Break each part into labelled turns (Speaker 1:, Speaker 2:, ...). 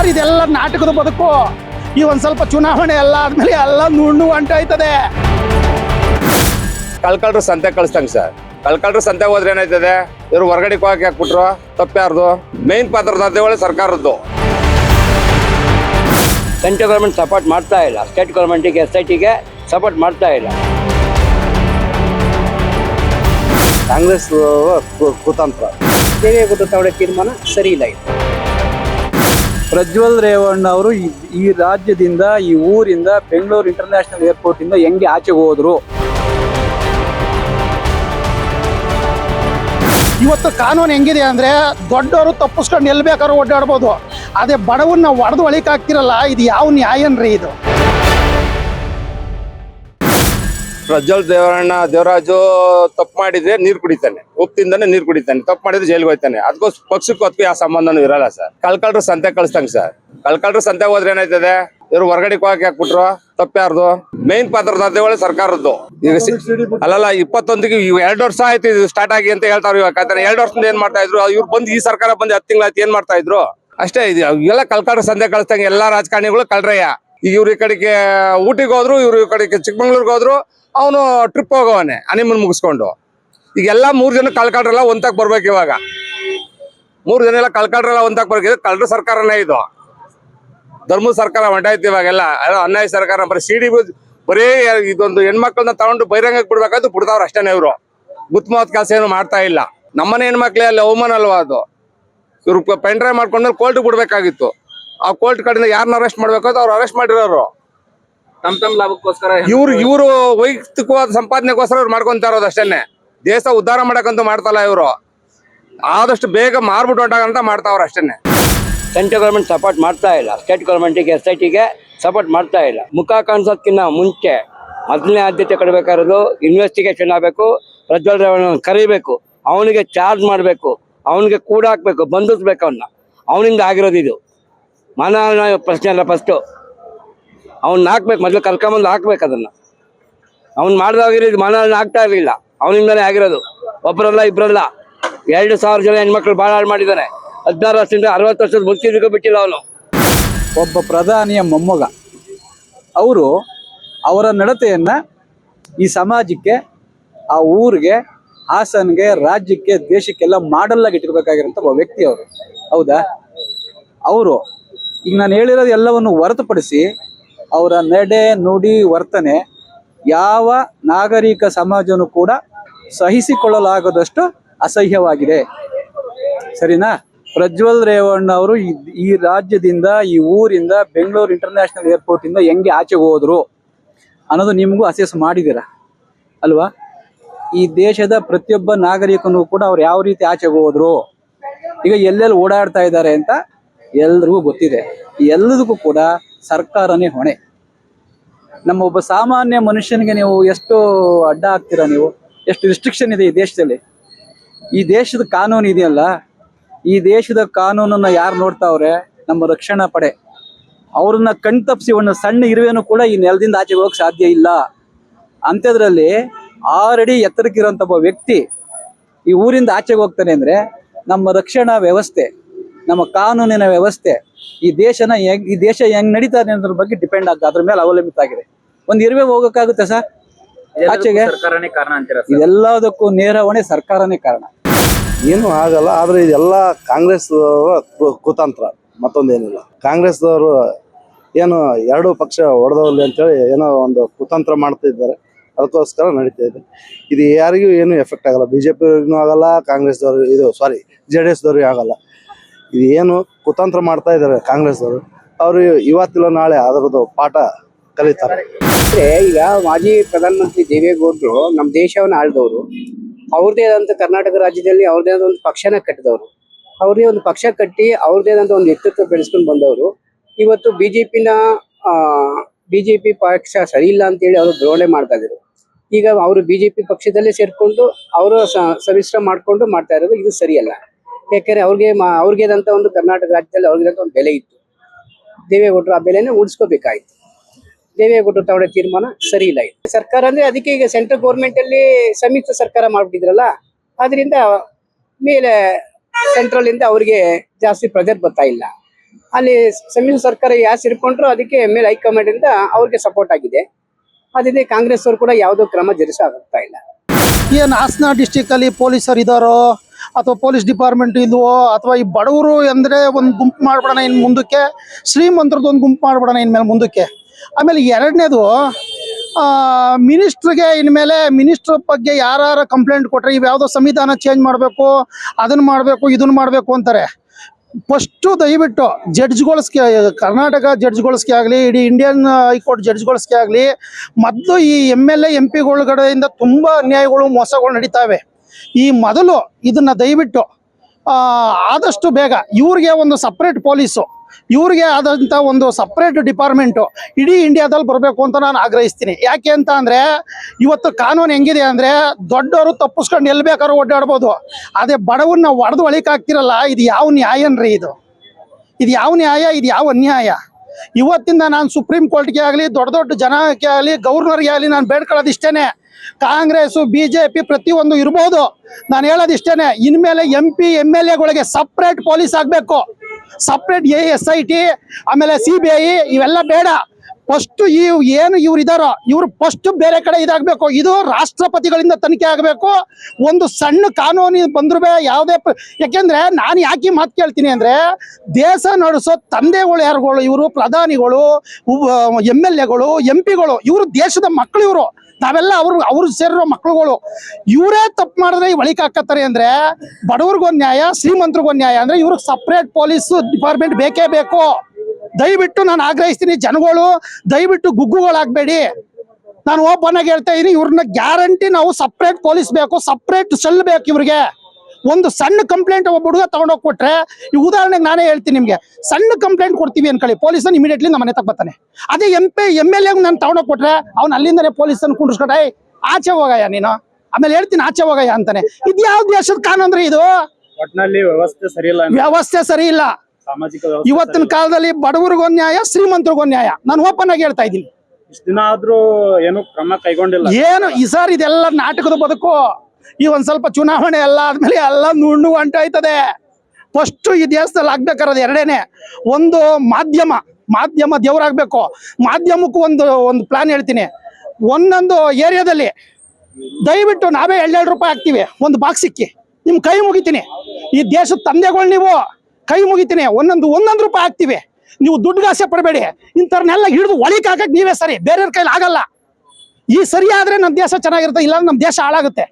Speaker 1: Sir ಇದೆಲ್ಲ ನಾಟಕದ ಬದುಕು. ಈ ಒಂದ್ ಸ್ವಲ್ಪ ಚುನಾವಣೆ ಎಲ್ಲ ಆದ್ಮೇಲೆ ಎಲ್ಲ ನುಣ್ಣು ಅಂಟಾಯ್ತದೆ
Speaker 2: ಕಳ್ಕಳ್ರು ಸಂತೆ ಕಳಿಸ್ತಂಗ್ ಸರ್. ಕಳ್ಕಳ್ರು ಸಂತೆ ಹೋದ್ರೆ ಏನಾಯ್ತದೆ? ಇವ್ರು ಹೊರಗಡೆ ಹೋಗಕ್ಕೆ ಹಾಕ್ಬಿಟ್ರು ತಪ್ಪ್ಯಾರ್ದು. ಮೇನ್ ಪಾತ್ರಧಾರಿಗಳು ಸರ್ಕಾರದ್ದು.
Speaker 3: ಸೆಂಟ್ರಲ್ ಗೌರ್ಮೆಂಟ್ ಸಪೋರ್ಟ್ ಮಾಡ್ತಾ ಇಲ್ಲ. ಸ್ಟೇಟ್ ಗೌರ್ಮೆಂಟಿಗೆ ಎಸ್ ಐ ಟಿಗೆ ಸಪೋರ್ಟ್ ಮಾಡ್ತಾ ಇಲ್ಲ.
Speaker 2: ಕಾಂಗ್ರೆಸ್ ಕುತಂತ್ರ.
Speaker 4: ದೇವೇಗೌಡರು ತಗೊಳ್ಳೋ ತೀರ್ಮಾನ ಸರಿ ಇಲ್ಲ ಇದು.
Speaker 5: ಪ್ರಜ್ವಲ್ ರೇವಣ್ಣ ಅವರು ಈ- ರಾಜ್ಯದಿಂದ, ಈ ಊರಿಂದ, ಬೆಂಗಳೂರು ಇಂಟರ್ನ್ಯಾಷನಲ್ ಏರ್ಪೋರ್ಟ್ ಇಂದ ಹೆಂಗೆ ಆಚೆಗೆ ಹೋದ್ರು?
Speaker 1: ಇವತ್ತು ಕಾನೂನು ಹೆಂಗಿದೆ ಅಂದ್ರೆ ದೊಡ್ಡವರು ತಪ್ಪಿಸ್ಕೊಂಡು ಎಲ್ಲಿ ಬೇಕಾದ್ರೂ ಓಡಾಡ್ಬೋದು. ಅದೇ ಬಡವನ್ನ ಒಡೆದು ಒಳಿಕ್ ಹಾಕ್ತಿರಲ್ಲ ಇದು ಯಾವ ನ್ಯಾಯನ್ರಿ ಇದು?
Speaker 2: ಪ್ರಜ್ವಲ್ ದೇವರಣ್ಣ, ದೇವರಾಜು ತಪ್ಪು ಮಾಡಿದ್ರೆ ನೀರ್ ಕುಡಿತಾನೆ. ಉಪ್ಪಿಂದಾನೆ ನೀರ್ ಕುಡಿತಾನೆ. ತಪ್ಪು ಮಾಡಿದ್ರೆ ಜೈಲ್ಗೆ ಹೋಗ್ತಾನೆ. ಅದಕ್ಕೋಸ್ ಪಕ್ಷಕ್ಕೂ ಅದಕ್ಕೂ ಯಾವ ಸಂಬಂಧನೂ ಇರಲ್ಲ ಸರ್. ಕಳ್ಕಳ್ರು ಸಂತೆ ಕಳಿಸ್ತಂಗ್ ಸರ್. ಕಳ್ಕಳ್ರು ಸಂತೆ ಹೋದ್ರೆ ಏನಾಯ್ತದೆ? ಇವ್ರು ಹೊರಗಡೆ ಹಾಕಿ ಹಾಕ್ಬಿಟ್ರು. ತಪ್ಪ್ಯಾರ್ದು? ಮೇನ್ ಪಾತ್ರಧಾರಿಗಳು ಸರ್ಕಾರದ್ದು. ಈಗ ಅಲ್ಲಲ್ಲ ಇಪ್ಪತ್ತೊಂದಿಗೆ ಎರಡು ವರ್ಷ ಆಯ್ತು ಇದು ಸ್ಟಾರ್ಟ್ ಆಗಿ ಅಂತ ಹೇಳ್ತಾರ ಇವಾಗ. ಯಾಕಂದ್ರೆ ಎರಡು ವರ್ಷದಿಂದ ಏನ್ ಮಾಡ್ತಾ ಇದ್ರು? ಇವ್ರು ಬಂದು ಈ ಸರ್ಕಾರ ಬಂದು ಹತ್ತು ತಿಂಗಳಾಯ್ತು ಏನ್ ಮಾಡ್ತಾ ಇದ್ರು? ಅಷ್ಟೇ ಇದು. ಎಲ್ಲ ಕಳ್ಕಳ್ರು ಸಂತೆ ಕಳಿಸ್ತಂಗೆ ಎಲ್ಲಾ ರಾಜಕಾರಣಿಗಳು ಕಳ್ರಯ್ಯ ಈಗ ಇವ್ರ ಈ ಕಡೆಗೆ ಊಟಿಗೆ ಹೋದ್ರು, ಇವ್ರು ಈ ಕಡೆಗೆ ಚಿಕ್ಕಮಂಗ್ಳೂರ್ಗೆ ಹೋದ್ರು. ಅವನು ಟ್ರಿಪ್ ಹೋಗವನೆ ಅನಿಮನ್ ಮುಗಿಸ್ಕೊಂಡು. ಈಗ ಎಲ್ಲಾ ಮೂರ್ ಜನ ಕಳ್ಕಾಡ್ರಲ್ಲ ಒಂದಕ್ಕೆ ಬರ್ಬೇಕು ಇವಾಗ. ಮೂರ್ ಜನ ಎಲ್ಲ ಕಳ್ಕಾಡ್ರಲ್ಲ ಒಂದಕ್ಕೆ ಬರ್ಬೇಕು. ಕಳ್ರ ಸರ್ಕಾರನೇ ಇದು. ಧರ್ಮದ ಸರ್ಕಾರ ಹೊಂಟಾಯ್ತು ಇವಾಗೆಲ್ಲ. ಅನ್ಯಾಯ ಸರ್ಕಾರ, ಬರೀ ಸಿಡಿ ಬರೀ ಇದೊಂದು ಹೆಣ್ಮಕ್ಳನ್ನ ತಗೊಂಡು ಬಹಿರಂಗಕ್ಕೆ ಬಿಡ್ಬೇಕಾದ್ರು ಬಿಡ್ತಾವ್ರ ಅಷ್ಟೇ ಇವರು. ಗುತ್ಮವಾದ ಕೆಲಸ ಏನು ಮಾಡ್ತಾ ಇಲ್ಲ. ನಮ್ಮನೆ ಹೆಣ್ಮಕ್ಳೇ ಅಲ್ಲಿ, ಅವಮಾನ ಅಲ್ವಾ ಅದು? ಇವ್ರು ಪೆನ್ ಡ್ರೈವ್ ಮಾಡ್ಕೊಂಡ್ಮೇಲೆ ಕೋರ್ಟ್ ಬಿಡ್ಬೇಕಾಗಿತ್ತು. ಆ ಕೋರ್ಟ್ ಕಡೆಯಿಂದ ಯಾರನ್ನ ಅರೆಸ್ಟ್ ಮಾಡ್ಬೇಕಾದ್ರು ಅವ್ರು ಅರೆಸ್ಟ್ ಮಾಡಿರೋರು.
Speaker 5: ತಮ್ ತಮ್ಮ ಲಾಭಕ್ಕೋಸ್ಕರ
Speaker 2: ಇವ್ರು ಇವರು ವೈಯಕ್ತಿಕವಾದ ಸಂಪಾದನೆಗೋಸ್ಕರ ಇವ್ರು ಮಾಡ್ಕೊಂತ ಇರೋದು ಅಷ್ಟೇನೆ ದೇಶ ಉದ್ಧಾರ ಮಾಡಕ್ಕಂತೂ ಮಾಡ್ತಲ್ಲ ಇವರು. ಆದಷ್ಟು ಬೇಗ ಮಾರ್ಬಿಟ್ಟು ಹೊಂಟಾಗಂತ ಮಾಡ್ತಾವ್ರ ಅಷ್ಟೇನೆ
Speaker 3: ಸೆಂಟ್ರಲ್ ಗೌರ್ಮೆಂಟ್ ಸಪೋರ್ಟ್ ಮಾಡ್ತಾ ಇಲ್ಲ. ಸ್ಟೇಟ್ ಗೌರ್ಮೆಂಟಿಗೆ ಎಸ್ ಐ ಟಿಗೆ ಸಪೋರ್ಟ್ ಮಾಡ್ತಾ ಇಲ್ಲ. ಮುಖ ಕಾಣಿಸೋದಕ್ಕಿಂತ ಮುಂಚೆ ಮೊದಲನೇ ಆದ್ಯತೆ ಕೊಡಬೇಕಾಗಿರೋದು ಇನ್ವೆಸ್ಟಿಗೇಷನ್ ಆಗಬೇಕು ಪ್ರಜ್ವಲ್ ರೇವಣ್ಣ ಕರಿಬೇಕು ಅವನಿಗೆ ಚಾರ್ಜ್ ಮಾಡಬೇಕು ಅವನಿಗೆ ಕೂಡ ಹಾಕ್ಬೇಕು ಬಂಧಿಸ್ಬೇಕು ಅವನ್ನ ಅವನಿಂದ ಆಗಿರೋದು ಇದು. ಮನ ಪ್ರಶ್ನೆ ಅಲ್ಲ ಫಸ್ಟು ಅವ್ನ ಹಾಕ್ಬೇಕು ಮೊದಲು ಕರ್ಕೊಂಬಂದು ಹಾಕ್ಬೇಕು ಅದನ್ನ. ಅವ್ನು ಮಾಡ್ದಾಗಿರೋದು ಮಾನವನ್ನ ಆಗ್ತಾ ಇರಲಿಲ್ಲ. ಅವನಿಂದನೇ ಆಗಿರೋದು. ಒಬ್ಬರಲ್ಲ ಇಬ್ಬರಲ್ಲ ಎರಡು ಸಾವಿರ ಜನ ಹೆಣ್ಮಕ್ಳು ಭಾಳ ಹಾಳು ಮಾಡಿದ್ದಾನೆ ಹದಿನಾರು ವರ್ಷದಿಂದ ಅರವತ್ತು ವರ್ಷದ ಮುಚ್ಚಿದಕ್ಕೂ ಬಿಟ್ಟಿಲ್ಲ ಅವನು.
Speaker 5: ಒಬ್ಬ ಪ್ರಧಾನಿಯ ಮೊಮ್ಮಗ. ಅವರು ಅವರ ನಡತೆಯನ್ನ ಈ ಸಮಾಜಕ್ಕೆ, ಆ ಊರಿಗೆ, ಹಾಸನ್ಗೆ, ರಾಜ್ಯಕ್ಕೆ, ದೇಶಕ್ಕೆಲ್ಲ ಆಗಿ ಒಬ್ಬ ವ್ಯಕ್ತಿ ಅವರು. ಹೌದಾ? ಅವರು, ಈಗ ನಾನು ಹೇಳಿರೋದು ಎಲ್ಲವನ್ನು ಹೊರತುಪಡಿಸಿ ಅವರ ನಡೆ ನುಡಿ ವರ್ತನೆ ಯಾವ ನಾಗರಿಕ ಸಮಾಜನೂ ಕೂಡ ಸಹಿಸಿಕೊಳ್ಳಲಾಗದಷ್ಟು ಅಸಹ್ಯವಾಗಿದೆ. ಸರಿನಾ? ಪ್ರಜ್ವಲ್ ರೇವಣ್ಣ ಅವರು ಈ- ರಾಜ್ಯದಿಂದ, ಈ ಊರಿಂದ, ಬೆಂಗಳೂರು ಇಂಟರ್ನ್ಯಾಷನಲ್ ಏರ್ಪೋರ್ಟ್ ಇಂದ ಹೆಂಗೆ ಆಚೆ ಹೋದ್ರು ಅನ್ನೋದು ನಿಮಗೂ ಅಸೆಸ್ ಮಾಡಿದ್ದೀರಾ ಅಲ್ವಾ? ಈ ದೇಶದ ಪ್ರತಿಯೊಬ್ಬ ನಾಗರಿಕನೂ ಕೂಡ ಅವ್ರು ಯಾವ ರೀತಿ ಆಚೆಗೆ ಹೋದ್ರು? ಈಗ ಎಲ್ಲೆಲ್ಲಿ ಓಡಾಡ್ತಾ ಇದ್ದಾರೆ ಅಂತ ಎಲ್ರಿಗೂ ಗೊತ್ತಿದೆ. ಎಲ್ಲದಕ್ಕೂ ಕೂಡ ಸರ್ಕಾರನೇ ಹೊಣೆ. ನಮ್ಮ ಒಬ್ಬ ಸಾಮಾನ್ಯ ಮನುಷ್ಯನಿಗೆ ನೀವು ಎಷ್ಟು ಅಡ್ಡ ಆಗ್ತೀರಾ ನೀವು, ಎಷ್ಟು ರಿಸ್ಟ್ರಿಕ್ಷನ್ ಇದೆ ಈ ದೇಶದಲ್ಲಿ? ಈ ದೇಶದ ಕಾನೂನು ಇದೆಯಲ್ಲ, ಈ ದೇಶದ ಕಾನೂನನ್ನು ಯಾರು ನೋಡ್ತಾವ್ರೆ? ನಮ್ಮ ರಕ್ಷಣಾ ಪಡೆ. ಅವ್ರನ್ನ ಕಣ್ ತಪ್ಪಿಸಿ ಒಂದು ಸಣ್ಣ ಇರುವೆನೂ ಕೂಡ ಈ ನೆಲದಿಂದ ಆಚೆಗೆ ಹೋಗಕ್ಕೆ ಸಾಧ್ಯ ಇಲ್ಲ. ಅಂಥದ್ರಲ್ಲಿ ಆಲ್ರೆಡಿ ಎತ್ತರಕ್ಕಿರುವಂಥ ಒಬ್ಬ ವ್ಯಕ್ತಿ ಈ ಊರಿಂದ ಆಚೆಗೆ ಹೋಗ್ತಾನೆ ಅಂದರೆ ನಮ್ಮ ರಕ್ಷಣಾ ವ್ಯವಸ್ಥೆ, ನಮ್ಮ ಕಾನೂನಿನ ವ್ಯವಸ್ಥೆ ಈ ದೇಶನ ಹೆಂಗ್ ಈ ದೇಶ ಹೆಂಗ್ ನಡೀತಾ ಇದೆ ಅನ್ನೋದ್ರ ಬಗ್ಗೆ ಡಿಪೆಂಡ್ ಆಗ ಅದ್ರ ಮೇಲೆ ಅವಲಂಬಿತ ಆಗಿದೆ. ಒಂದ್ ಇರುವೆ ಹೋಗಕ್ಕಾಗುತ್ತೆ ಸರ್? ಆಚೆಗೆ?
Speaker 6: ಸರ್ಕಾರನೇ ಕಾರಣ ಅಂತೀರ
Speaker 5: ಇದೆಲ್ಲದಕ್ಕೂ ನೇರ ಹೊಣೆ ಸರ್ಕಾರನೇ ಕಾರಣ.
Speaker 7: ಏನು ಆಗಲ್ಲ ಆದ್ರೆ ಇದೆಲ್ಲ ಕಾಂಗ್ರೆಸ್ ಕುತಂತ್ರ ಮತ್ತೊಂದೇನಿಲ್ಲ. ಕಾಂಗ್ರೆಸ್ದವರು ಏನು ಎರಡು ಪಕ್ಷ ಹೊಡೆದವಲ್ಲಿ ಅಂತೇಳಿ ಏನೋ ಒಂದು ಕುತಂತ್ರ ಮಾಡ್ತಿದ್ದಾರೆ ಅದಕ್ಕೋಸ್ಕರ ನಡೀತಾ ಇದೆ. ಇದು ಯಾರಿಗೂ ಏನು ಎಫೆಕ್ಟ್ ಆಗಲ್ಲ. ಬಿಜೆಪಿ ಜೆ ಆಗಲ್ಲ ಆಗಲ್ಲ ಕಾಂಗ್ರೆಸ್ದವ್ರು ಇದು ಸಾರಿ ಜೆ ಡಿ ಎಸ್ದವ್ರಿಗೂ ಆಗಲ್ಲ. ಇದು ಏನು ಕುತಂತ್ರ ಮಾಡ್ತಾ ಇದ್ದಾರೆ ಕಾಂಗ್ರೆಸ್ ಅವರು ಇವತ್ತಿಲ್ಲ, ನಾಳೆ ಅದರದ್ದು ಪಾಠ ಕಲಿತಾರೆ.
Speaker 4: ಅಂದ್ರೆ ಈಗ ಮಾಜಿ ಪ್ರಧಾನಮಂತ್ರಿ ದೇವೇಗೌಡರು ನಮ್ಮ ದೇಶವನ್ನ ಆಳ್ದವರು. ಅವ್ರದೇ ಆದಂತ ಕರ್ನಾಟಕ ರಾಜ್ಯದಲ್ಲಿ ಅವ್ರದೇ ಆದ ಒಂದು ಪಕ್ಷನ ಕಟ್ಟಿದವರು. ಅವ್ರದೇ ಒಂದು ಪಕ್ಷ ಕಟ್ಟಿ ಅವ್ರದೇ ಆದಂತ ಒಂದು ವ್ಯಕ್ತಿತ್ವ ಬೆಳೆಸ್ಕೊಂಡು ಬಂದವರು. ಇವತ್ತು ಬಿಜೆಪಿನ ಬಿಜೆಪಿ ಪಕ್ಷ ಸರಿ ಇಲ್ಲ ಅಂತೇಳಿ ಅವರು ದ್ರೋಣೆ ಮಾಡ್ತಾ ಇದ್ರು. ಈಗ ಅವರು ಬಿಜೆಪಿ ಪಕ್ಷದಲ್ಲೇ ಸೇರ್ಕೊಂಡು ಅವರು ಸಮಿಶ್ರ ಮಾಡ್ಕೊಂಡು ಮಾಡ್ತಾ ಇರೋದು ಇದು ಸರಿಯಲ್ಲ. ಯಾಕಂದ್ರೆ ಅವ್ರಿಗೆ ಅವ್ರಿಗೆ ಒಂದು ಕರ್ನಾಟಕ ರಾಜ್ಯದಲ್ಲಿ ಅವ್ರಿಗೆ ಒಂದು ಬೆಲೆ ಇತ್ತು. ದೇವೇಗೌಡರು ಆ ಬೆಲೆನ ಉಳಿಸ್ಕೋಬೇಕಾಯ್ತು. ದೇವೇಗೌಡರು ತಗೊಂಡ ತೀರ್ಮಾನ ಸರಿ ಇಲ್ಲ ಇದು ಸರ್ಕಾರ ಅಂದ್ರೆ ಅದಕ್ಕೆ ಈಗ ಸೆಂಟ್ರಲ್ ಗೌರ್ಮೆಂಟ್ ಅಲ್ಲಿ ಸಂಯುಕ್ತ ಸರ್ಕಾರ ಮಾಡ್ಬಿಟ್ಟಿದ್ರಲ್ಲ ಅದರಿಂದ ಮೇಲೆ ಸೆಂಟ್ರಲ್ ಇಂದ ಅವ್ರಿಗೆ ಜಾಸ್ತಿ ಪ್ರೆಜರ್ ಬರ್ತಾ ಇಲ್ಲ. ಅಲ್ಲಿ ಸಮ್ಮಿಶ್ರ ಸರ್ಕಾರ ಯಾರು ಇರ್ಕೊಂಡ್ರು ಅದಕ್ಕೆ ಮೇಲೆ ಹೈಕಮಾಂಡ್ ಇಂದ ಅವ್ರಿಗೆ ಸಪೋರ್ಟ್ ಆಗಿದೆ. ಅದರಿಂದ ಕಾಂಗ್ರೆಸ್ ಅವರು ಕೂಡ ಯಾವುದೋ ಕ್ರಮ ಜರುಗಿಸಾಗ್ತಾ ಇಲ್ಲ.
Speaker 1: ಏನು ಹಾಸನ ಡಿಸ್ಟಿಕಲ್ಲಿ ಪೊಲೀಸರು ಇದ್ದಾರೋ ಅಥವಾ ಪೊಲೀಸ್ ಡಿಪಾರ್ಟ್ಮೆಂಟ್ ಇಲ್ವೋ ಅಥವಾ ಈ ಬಡವರು ಅಂದರೆ ಒಂದು ಗುಂಪು ಮಾಡ್ಬಿಡೋಣ ಇನ್ನು ಮುಂದಕ್ಕೆ, ಶ್ರೀಮಂತರದ್ದು ಒಂದು ಗುಂಪು ಮಾಡ್ಬಿಡೋಣ ಇನ್ಮೇಲೆ ಮುಂದಕ್ಕೆ. ಆಮೇಲೆ ಎರಡನೇದು ಮಿನಿಸ್ಟ್ರಿಗೆ ಇನ್ಮೇಲೆ ಮಿನಿಸ್ಟ್ರ್ ಬಗ್ಗೆ ಯಾರು ಕಂಪ್ಲೇಂಟ್ ಕೊಟ್ಟರೆ ಇವು ಯಾವುದೋ ಸಂವಿಧಾನ ಚೇಂಜ್ ಮಾಡಬೇಕು ಅದನ್ನು ಮಾಡಬೇಕು ಇದನ್ನು ಮಾಡಬೇಕು ಅಂತಾರೆ. ಫಸ್ಟು ದಯವಿಟ್ಟು ಜಡ್ಜ್ಗಳ್ಸ್ಗೆ ಕರ್ನಾಟಕ ಜಡ್ಜ್ಗಳ್ಸ್ಗೆ ಆಗಲಿ, ಇಡೀ ಇಂಡಿಯನ್ ಹೈಕೋರ್ಟ್ ಜಡ್ಜ್ಗಳ್ಸ್ಗೆ ಆಗಲಿ, ಮೊದಲು ಈ ಎಂ ಎಲ್ ಎ, ಎಂ ಪಿಗಳ ಕಡೆಯಿಂದ ತುಂಬ ಅನ್ಯಾಯಗಳು, ಮೋಸಗಳು ನಡೀತಾವೆ. ಈ ಮೊದಲು ಇದನ್ನ ದಯವಿಟ್ಟು ಆದಷ್ಟು ಬೇಗ ಇವ್ರಿಗೆ ಒಂದು ಸಪ್ರೇಟ್ ಪೊಲೀಸು ಇವ್ರಿಗೆ ಆದಂಥ ಒಂದು ಸಪ್ರೇಟ್ ಡಿಪಾರ್ಟ್ಮೆಂಟು ಇಡೀ ಇಂಡಿಯಾದಲ್ಲಿ ಬರಬೇಕು ಅಂತ ನಾನು ಆಗ್ರಹಿಸ್ತೀನಿ. ಯಾಕೆ ಅಂತ ಅಂದರೆ, ಇವತ್ತು ಕಾನೂನು ಹೆಂಗಿದೆ ಅಂದರೆ ದೊಡ್ಡವರು ತಪ್ಪಿಸ್ಕೊಂಡು ಎಲ್ಲಿ ಬೇಕಾದ್ರೂ ಓಡಾಡ್ಬೋದು. ಅದೇ ಬಡವನ್ನ ಒಡೆದು ಒಳಿಕಾಗ್ತಿರಲ್ಲ ಇದು ಯಾವ ನ್ಯಾಯನ್ರಿ ಇದು? ಇದು ಯಾವ ನ್ಯಾಯ, ಇದು ಯಾವ ಅನ್ಯಾಯ? ಇವತ್ತಿಂದ ನಾನು ಸುಪ್ರೀಂ ಕೋರ್ಟ್ಗೆ ಆಗಲಿ, ದೊಡ್ಡ ದೊಡ್ಡ ಜನಕ್ಕೆ ಆಗಲಿ ಗವರ್ನರ್ಗೆ ಆಗಲಿ ನಾನು ಬೇಡ್ಕೊಳ್ಳೋದು ಇಷ್ಟೇನೆ. ಕಾಂಗ್ರೆಸ್ಸು ಬಿಜೆಪಿ ಪ್ರತಿಯೊಂದು ಇರ್ಬೋದು. ನಾನು ಹೇಳೋದು ಇಷ್ಟೇನೆ ಇನ್ಮೇಲೆ ಎಂ ಪಿ ಎಂ ಎಲ್ ಎಗಳಿಗೆ ಸಪ್ರೇಟ್ ಪೊಲೀಸ್ ಆಗಬೇಕು. Separate a S I T ಆಮೇಲೆ ಸಿ ಬಿ ಐ ಇವೆಲ್ಲ ಬೇಡ. ಫಸ್ಟ್ ಈ ಏನು ಇವ್ರು ಇದಾರೋ, ಇವ್ರು ಫಸ್ಟ್ ಬೇರೆ ಕಡೆ ಇದಾಗಬೇಕು. ಇದು ರಾಷ್ಟ್ರಪತಿಗಳಿಂದ ತನಿಖೆ ಆಗಬೇಕು. ಒಂದು ಸಣ್ಣ ಕಾನೂನು ಬಂದ್ರು ಯಾವುದೇ ಯಾಕೆಂದ್ರೆ ನಾನು ಯಾಕೆ ಮಾತು ಕೇಳ್ತೀನಿ ಅಂದ್ರೆ, ದೇಶ ನಡೆಸೋ ತಂದೆಗಳು ಯಾರುಗಳು? ಇವರು ಪ್ರಧಾನಿಗಳು ಎಂ ಎಲ್ ಎಗಳು ಎಂ ಪಿಗಳು ಇವರು ದೇಶದ ಮಕ್ಕಳು ಇವರು. ನಾವೆಲ್ಲ ಅವರು, ಅವ್ರು ಸೇರಿರೋ ಮಕ್ಕಳುಗಳು ಇವರೇ ತಪ್ಪು ಮಾಡಿದ್ರೆ ಒಳಿಕ್ ಹಾಕತ್ತಾರೆ ಅಂದ್ರೆ ಬಡವ್ರಿಗೊಂದು ನ್ಯಾಯ ಶ್ರೀಮಂತರಿಗೊಂದು ನ್ಯಾಯ. ಅಂದ್ರೆ ಇವ್ರಿಗೆ ಸಪ್ರೇಟ್ ಪೊಲೀಸ್ ಡಿಪಾರ್ಟ್ಮೆಂಟ್ ಬೇಕೇ ಬೇಕು. ದಯವಿಟ್ಟು ನಾನು ಆಗ್ರಹಿಸ್ತೀನಿ ಜನಗಳು, ದಯವಿಟ್ಟು ಗುಗ್ಗುಗಳಾಗಬೇಡಿ. ನಾನು ಓಪನ್ ಆಗಿ ಹೇಳ್ತಾ ಇದೀನಿ, ಇವ್ರನ್ನ ಗ್ಯಾರಂಟಿ ನಾವು ಸಪ್ರೇಟ್ ಪೊಲೀಸ್ ಬೇಕು ಸಪ್ರೇಟ್ ಸೆಲ್ ಬೇಕು ಇವ್ರಿಗೆ. ಒಂದು ಸಣ್ಣ ಕಂಪ್ಲೇಂಟ್ ಒಬ್ಬ ಹುಡುಗ ತಗೊಂಡೋಗಿ ಕೊಟ್ರೆ ಈ ಉದಾಹರಣೆಗೆ ನಾನೇ ಹೇಳ್ತೀನಿ ನಿಮ್ಗೆ. ಸಣ್ಣ ಕಂಪ್ಲೇಂಟ್ ಕೊಡ್ತೀವಿ ಅನ್ಕೊಳ್ಳಿ. ಪೊಲೀಸನ್ ಇಮಿಡಿಯೇಟ್ಲಿ ನಮ್ಮ ಮನೆ ತಗ ಬರ್ತಾನೆ. ಅದೇ ಎಂ ಪಿ ಎಂ ಎಲ್ ಎಗ್ ನಾನು ತಗೊಂಡೋಗಿ ಕೊಟ್ರೆ ಅವ್ನು ಅಲ್ಲಿಂದನೇ ಪೊಲೀಸನ್ ಕುಂಡ್ಸ್ಕೊಂಡ "ಏಯ್, ಆಚೆ ಹೋಗಯ್ಯ ನೀನು. ಆಮೇಲೆ ಹೇಳ್ತೀನಿ ಆಚೆ ಹೋಗಯ್ಯ ಅಂತಾನೆ. ಇದು ಯಾವ ದೇಶದ ಕಾನೂನು ರೀ ಇದು?
Speaker 6: ಒಟ್ಟಿನಲ್ಲಿ ವ್ಯವಸ್ಥೆ ಸರಿ ಇಲ್ಲ
Speaker 1: ವ್ಯವಸ್ಥೆ ಸರಿ ಇಲ್ಲ. ಇವತ್ತಿನ ಕಾಲದಲ್ಲಿ ಬಡವರಿಗೊಂದು ನ್ಯಾಯ ಶ್ರೀಮಂತರಿಗೊಂದು ನ್ಯಾಯ ನಾನು ಓಪನ್ ಆಗಿ ಹೇಳ್ತಾ ಇದ್ದೀನಿ.
Speaker 6: ಇಷ್ಟ ದಿನ ಆದ್ರೂ ಏನು ಕ್ರಮ ಕೈಗೊಂಡಿಲ್ಲ?
Speaker 1: ಏನು ಈ ಸರ್ ಇದೆಲ್ಲ ನಾಟಕದ ಬದುಕು. ಈ ಒಂದ್ ಸ್ವಲ್ಪ ಚುನಾವಣೆ ಎಲ್ಲ ಆದ್ಮೇಲೆ ಎಲ್ಲ ನುಣ್ಣು ಹೊಂಟೋಯ್ತದೆ ಫಸ್ಟ್ ಈ ದೇಶದಲ್ಲಿ ಆಗ್ಬೇಕಾರೋದು ಎರಡೇನೆ. ಒಂದು ಮಾಧ್ಯಮ ಮಾಧ್ಯಮ ದೇವರಾಗಬೇಕು. ಮಾಧ್ಯಮಕ್ಕೂ ಒಂದು ಒಂದು ಪ್ಲಾನ್ ಹೇಳ್ತೀನಿ. ಒಂದೊಂದು ಏರಿಯಾದಲ್ಲಿ ದಯವಿಟ್ಟು ನಾವೇ ಎರಡೆರಡು ರೂಪಾಯಿ ಹಾಕ್ತೀವಿ, ಒಂದು ಬಾಕ್ಸಿಕ್ಕಿ ನಿಮ್ ಕೈ ಮುಗಿತೀನಿ. ಈ ದೇಶದ ತಂದೆಗಳು ನೀವು, ಕೈ ಮುಗಿತೀನಿ. ಒಂದೊಂದು ಒಂದೊಂದು ರೂಪಾಯಿ ಹಾಕ್ತೀವಿ. ನೀವು ದುಡ್ಡು ಆಸೆ ಪಡಬೇಡಿ. ಇಂಥವ್ರನ್ನೆಲ್ಲ ಹಿಡಿದು ಒಳಿಕ್ ಹಾಕಕ್ಕೆ ನೀವೇ ಸರಿ. ಬೇರೆಯವ್ರ ಕೈಲಿ ಆಗಲ್ಲ. ಈ ಸರಿ ಆದ್ರೆ ನಮ್ಮ ದೇಶ ಚೆನ್ನಾಗಿರುತ್ತೆ, ಇಲ್ಲಾಂದ್ರೆ ನಮ್ಮ ದೇಶ ಹಾಳಾಗುತ್ತೆ.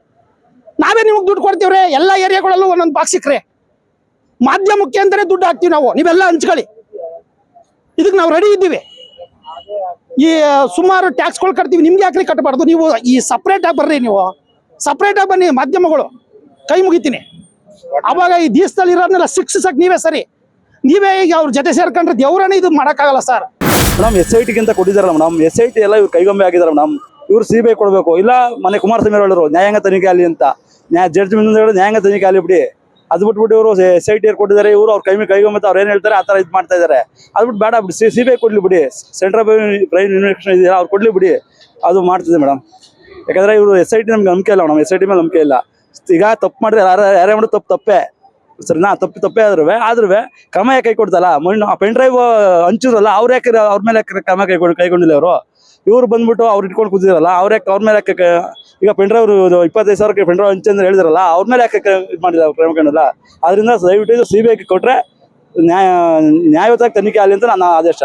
Speaker 1: ನಾವೇ ನಿಮಗೆ ದುಡ್ಡು ಕೊಡ್ತೀವ್ರಿ? ಎಲ್ಲ ಏರಿಯಾಗಳಲ್ಲೂ ಒಂದೊಂದು ಬಾಕ್ಸ್ ಸಿಕ್ಕ್ರೆ. ಮಾಧ್ಯಮಕ್ಕೆ ಅಂತಾನೆ ದುಡ್ಡು ಹಾಕ್ತೀವಿ ನಾವು. ನೀವೆಲ್ಲ ಹಂಚ್ಕೊಳ್ಳಿ. ಇದಕ್ಕೆ ನಾವು ರೆಡಿ ಇದ್ದೀವಿ. ಈ ಸುಮಾರು ಟ್ಯಾಕ್ಸ್ಗಳು ಕಟ್ತೀವಿ. ನಿಮ್ಗೆ ಯಾಕ್ರಿ ಕಟ್ಟಬಾರ್ದು ನೀವು ಈ ಸಪ್ರೇಟಾಗಿ ಬರ್ರಿ ನೀವು. ಸಪ್ರೇಟಾಗಿ ಬನ್ನಿ ಮಾಧ್ಯಮಗಳು. ಕೈ ಮುಗಿತೀನಿ. ಅವಾಗ ಈ ದೇಶದಲ್ಲಿ ಇರೋದನ್ನೆಲ್ಲ ಶಿಕ್ಷಿಸಕ್ಕೆ ನೀವೇ ಸರಿ. ನೀವೇ ಈಗ ಅವ್ರ ಜೊತೆ ಸೇರ್ಕೊಂಡ್ರೆ ದೇವ್ರನೇ ಇದು ಮಾಡೋಕ್ಕಾಗಲ್ಲ ಸರ್
Speaker 8: ನಮ್ಮ ಎಸ್ ಐ ಟಿಗಿಂತ ಕೊಟ್ಟಿದ್ದಾರೆ ಮೇಡಮ್ ಎಸ್ ಐ ಟಿ ಎಲ್ಲ ಇವ್ರು ಕೈಗೊಂಬೆ ಆಗಿದ್ದಾರೆ ಮೇಡಮ್ ಇವ್ರು ಸಿ ಬಿ ಐ ಕೊಡಬೇಕು. ಇಲ್ಲ ಮನೆ ಕುಮಾರಸ್ವಾಮಿ ಹೇಳಿದ್ರು ನ್ಯಾಯಾಂಗ ತನಿಖೆ ಅಲ್ಲಿ ಅಂತ. ನ್ಯಾಯ ಜಡ್ಜ್ ಮಿಂದ ಹೇಳಿದ್ರು ನ್ಯಾಯಾಂಗ ತನಿಖೆ ಅಲ್ಲಿ ಬಿಡಿ. ಅದು ಬಿಟ್ಬಿಟ್ಟು ಇವರು ಎಸ್ ಐ ಕೊಟ್ಟಿದ್ದಾರೆ, ಇವರು ಅವ್ರ ಕೈ ಮತ್ತೆ ಅವ್ರು ಏನು ಹೇಳ್ತಾರೆ, ಆ ಥರ ಇದು ಮಾಡ್ತಾ ಇದ್ದಾರೆ. ಅದು ಬಿಟ್ಟು ಬೇಡ ಬಿಡಿ. ಸಿ ಬಿ ಐ ಕೊಡ್ಲಿ ಬಿಡಿ. ಸೆಂಟ್ರಲ್ ಬ್ರೈನ್ ಇನ್ವೆಸ್ಟಿಗೇಷನ್ ಇದೆಯಲ್ಲ, ಅವ್ರು ಕೊಡ್ಲಿ ಬಿಡಿ. ಅದು ಮಾಡ್ತಿದೆ ಮೇಡಮ್. ಯಾಕಂದ್ರೆ ಇವರು ಎಸ್ ಐ ಟಿ ನಮ್ಗೆ ನಂಬಿಕೆ ಇಲ್ಲ ಮೇಡಮ್. ಎಸ್ ಐ ಟಿ ಮೇಲೆ ನಂಬಿಕೆ ಇಲ್ಲ. ಈಗ ತಪ್ಪು ಮಾಡಿದ್ರೆ ಯಾರು, ಯಾರೇ ಮಾಡಿದ್ರು ತಪ್ಪು, ತಪ್ಪೇ. ಸರಿನಾ? ತಪ್ಪು, ತಪ್ಪೇ ಆದ್ರೂ ಆದ್ರೂ ಕ್ರಮ ಯಾಕೆ ಕೈ ಕೊಡ್ತಲ್ಲ ಮೊನ್ನೆ ಪೆನ್ ಡ್ರೈವ್ ಹಂಚಿದ್ರಲ್ಲ ಅವ್ರು ಯಾಕೆ ಅವ್ರ ಮೇಲೆ ಕ್ರಮ ಕೈಗೊಂಡು ಕೈಗೊಂಡಿಲ್ಲ ಅವರು ಇವ್ರು ಬಂದ್ಬಿಟ್ಟು ಅವ್ರು ಇಟ್ಕೊಂಡು ಕೂತಿದ್ರಲ್ಲ, ಅವ್ರ ಯಾಕೆ ಅವ್ರ ಮೇಲೆ ಯಾಕೆ ಈಗ ಅವರು ಇಪ್ಪತ್ತೈದು ಸಾವಿರಕ್ಕೆ ಪೆಂಡ್ರೈವ್ ಹಂಚಿ ಅಂತ ಹೇಳಿದ್ರಲ್ಲ, ಅವ್ರ ಮೇಲೆ ಯಾಕೆ ಇದು ಮಾಡಿದ್ರು ಕ್ರಮ ಕಂಡಲ್ಲ ಅದರಿಂದ ದಯವಿಟ್ಟು ಸಿ ಬಿ ಐಗೆ ಕೊಟ್ರೆ ನ್ಯಾಯ ನ್ಯಾಯಯುತ ತನಿಖೆ ಆಗಲಿ ಅಂತ ನನ್ನ ಆದೇಶ.